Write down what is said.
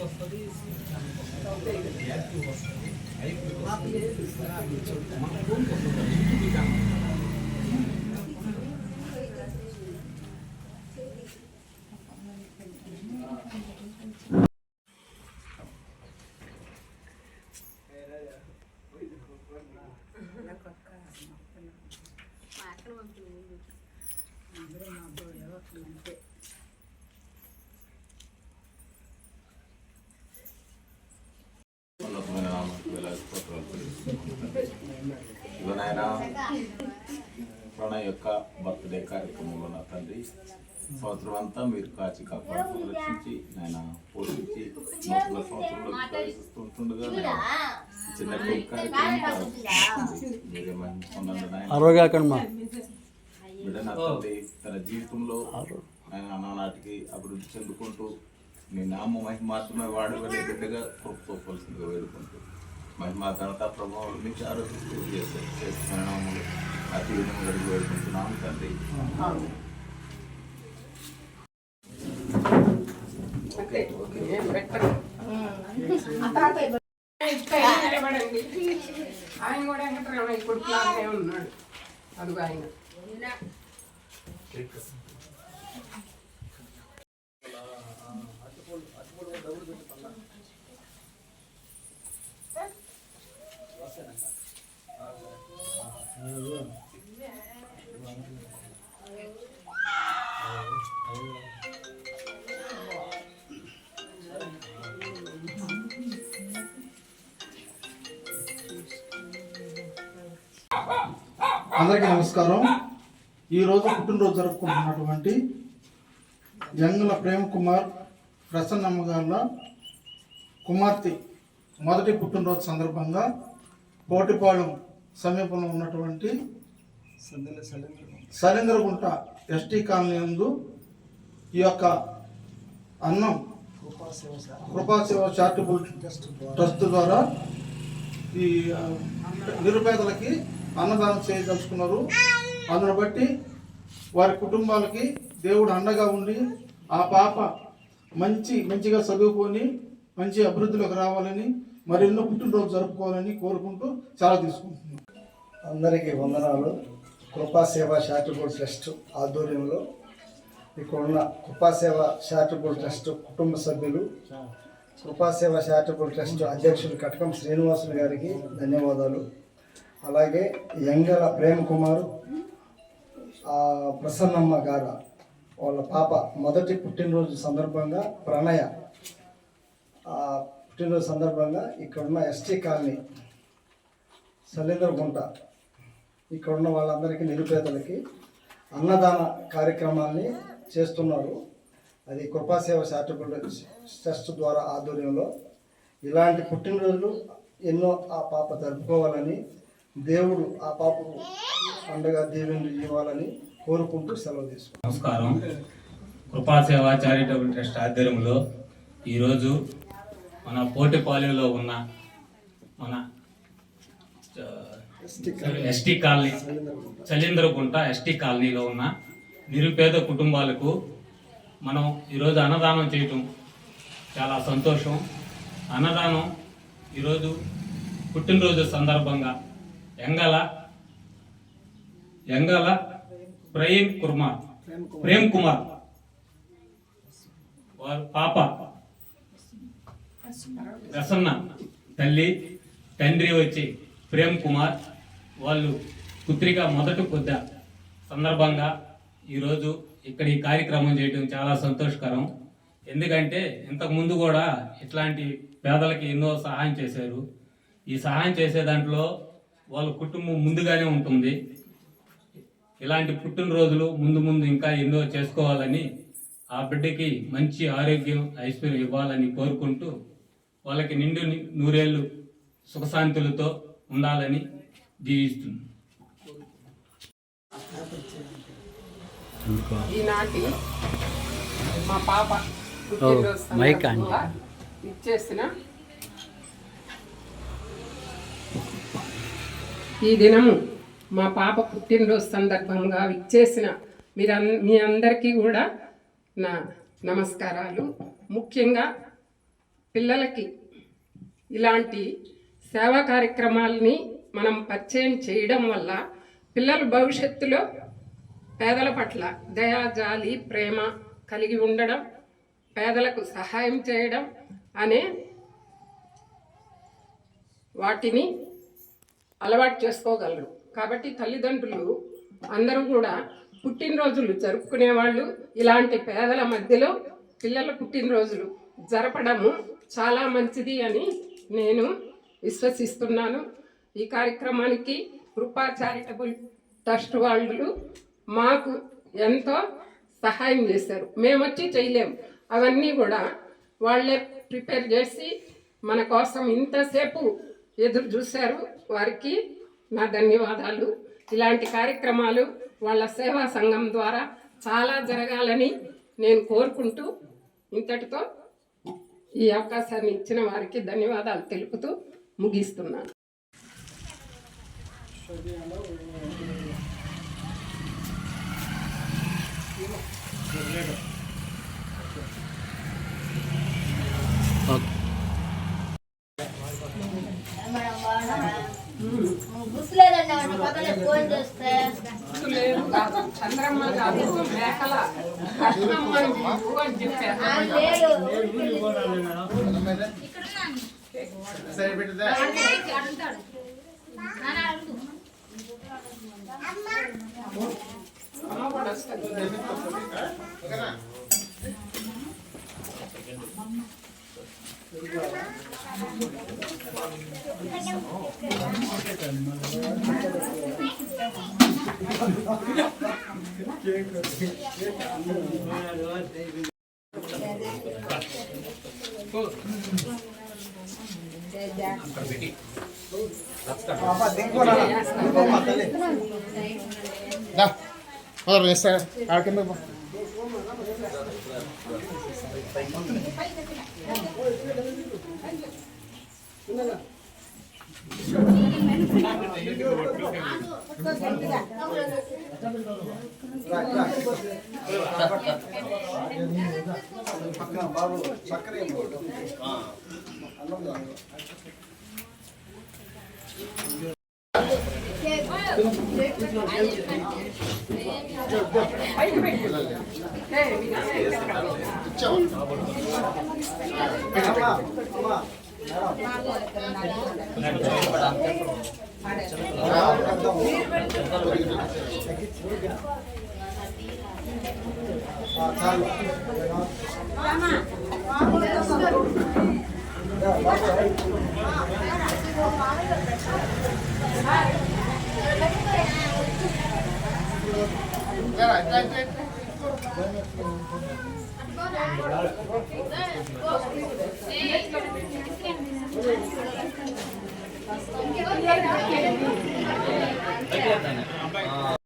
వస్తుంది హైబ్రిడ్ ఇదిగో నాయనా ప్రణయ్ యొక్క బర్త్డే కార్యక్రమంలో నా తండ్రి సంవత్సరం అంతా మీరు కాచి కాపాడుతూ రక్షించి నాయన పోషించి నూతన సంవత్సరంలో ప్రవేశిస్తుంటుండగా చిన్న కార్యక్రమం. మీరే నాయనా. బిడ్డ నా తండ్రి తన జీవితంలో ఆయన నానాటికి అభివృద్ధి చెందుకుంటూ మీ నామ మహిమాత్మే వాడగలే బిడ్డగా కృపతోపవలసిందిగా వేడుకుంటూ మహిమా ఘనత ప్రభావాలు మీకు ఆరోగ్యస్తూ చేసే చేస్తున్న నామములు అతి విధంగా గడిగి వేడుకుంటున్నాము తండ్రి. Okay okay. ఆయన కూడా వెంకటరమణ ఇప్పుడు ఉన్నాడు. అదిగో ఆయన. అందరికీ నమస్కారం. ఈరోజు పుట్టినరోజు జరుపుకుంటున్నటువంటి జంగుల ప్రేమ్ కుమార్ ప్రసన్నమ్మ గారుల కుమార్తె మొదటి పుట్టినరోజు సందర్భంగా కోటిపాళెం సమీపంలో ఉన్నటువంటి సలీంద్రగుంట. ఎస్టీ కాలనీ నందు ఈ యొక్క అన్నం కృపాసేవ చారిటబుల్ ట్రస్ట్ ద్వారా. ఈ నిరుపేదలకి అన్నదానం చేయదలుచుకున్నారు. అందును బట్టి వారి కుటుంబాలకి దేవుడు అండగా ఉండి ఆ పాప మంచి మంచిగా చదువుకొని మంచి అభివృద్ధిలోకి రావాలని మరెన్నో పుట్టినరోజు జరుపుకోవాలని కోరుకుంటూ చాలా తీసుకుంటున్నాం. అందరికీ వందనాలు. కృపాసేవ చారిటబుల్ ట్రస్ట్ ఆధ్వర్యంలో ఇక్కడున్న కృపాసేవ చారిటబుల్ ట్రస్ట్ కుటుంబ సభ్యులు కృపాసేవ చారిటబుల్ ట్రస్ట్ అధ్యక్షులు కటకం శ్రీనివాసులు గారికి ధన్యవాదాలు. అలాగే యంగల ప్రేమ్ కుమార్ ప్రసన్నమ్మ గారు వాళ్ళ పాప మొదటి పుట్టినరోజు సందర్భంగా ప్రణయ ఆ, పుట్టినరోజు సందర్భంగా ఇక్కడున్న ఎస్టీ కాలనీ సలీంద్రగుంట ఇక్కడున్న వాళ్ళందరికీ నిరుపేదలకి అన్నదాన కార్యక్రమాల్ని చేస్తున్నారు. అది కృపాసేవ చారిటబుల్ ట్రస్ట్ ద్వారా ఆధ్వర్యంలో. ఇలాంటి పుట్టినరోజులు ఎన్నో ఆ పాప జరుపుకోవాలని దేవుడు ఆ పాపకు అండగా దేవుని ఇవ్వాలని కోరుకుంటూ సెలవు తీసుకున్నాం నమస్కారం. కృపాసేవ చారిటబుల్ ట్రస్ట్ ఆధ్వర్యంలో ఈరోజు మన పోటీపాలెంలో ఉన్న మన ఎస్టీ కాలనీ చలీంద్రగుంట ఎస్టీ కాలనీలో ఉన్న నిరుపేద కుటుంబాలకు మనం ఈరోజు అన్నదానం చేయటం చాలా సంతోషం. అన్నదానం ఈరోజు పుట్టినరోజు సందర్భంగా ఎంగల ఎంగల ప్రేమ్ కుమార్. ప్రేమ్ కుమార్. వారి పాప. ప్రసన్న. తల్లి తండ్రి వచ్చి ప్రేమ్ కుమార్. వాళ్ళు పుత్రిక మొదటి కొద్ద సందర్భంగా ఈరోజు ఇక్కడ ఈ కార్యక్రమం చేయడం చాలా సంతోషకరం. ఎందుకంటే ఇంతకు ముందు కూడా ఇట్లాంటి పేదలకి ఎన్నో సహాయం చేశారు. ఈ సహాయం చేసే దాంట్లో వాళ్ళ కుటుంబం ముందుగానే ఉంటుంది. ఇలాంటి పుట్టినరోజులు ముందు ముందు ఇంకా ఎన్నో చేసుకోవాలని ఆ బిడ్డకి మంచి ఆరోగ్యం ఐశ్వర్యం ఇవ్వాలని కోరుకుంటూ వాళ్ళకి నిండు నూరేళ్ళు సుఖశాంతులతో ఉండాలని జీవిస్తుంది ఈనాటి మా పాప ఇచ్చేసిన ఈ దినము మా పాప పుట్టినరోజు సందర్భంగా విచ్చేసిన మీరు మీ అందరికీ కూడా నా నమస్కారాలు. ముఖ్యంగా పిల్లలకి ఇలాంటి సేవా కార్యక్రమాలని మనం పరిచయం చేయడం వల్ల పిల్లలు భవిష్యత్తులో పేదల పట్ల దయా జాలి ప్రేమ కలిగి ఉండడం పేదలకు సహాయం చేయడం అనే వాటిని అలవాటు చేసుకోగలరు. కాబట్టి తల్లిదండ్రులు అందరూ కూడా పుట్టినరోజులు జరుపుకునే వాళ్ళు ఇలాంటి పేదల మధ్యలో పిల్లల పుట్టినరోజులు జరపడము చాలా మంచిది అని నేను విశ్వసిస్తున్నాను. ఈ కార్యక్రమానికి కృపా చారిటబుల్ ట్రస్ట్ వాళ్ళు మాకు ఎంతో సహాయం చేశారు. మేము వచ్చి చేయలేము అవన్నీ కూడా వాళ్ళే ప్రిపేర్ చేసి మన కోసం ఇంతసేపు ఎదురు చూశారు. వారికి నా ధన్యవాదాలు. ఇలాంటి కార్యక్రమాలు వాళ్ళ సేవా సంఘం ద్వారా చాలా జరగాలని నేను కోరుకుంటూ ఇంతటితో ఈ అవకాశాన్ని ఇచ్చిన వారికి ధన్యవాదాలు తెలుపుతూ ముగిస్తున్నాను. Okay. చంద్రమ్మ కాదు మేకల కృష్ణమ్మ అని చెప్పారు అమ్మ. కూడా వస్తుంది పాప పక్కన బాబు చక్కర అన్నం చాలు Спасибо.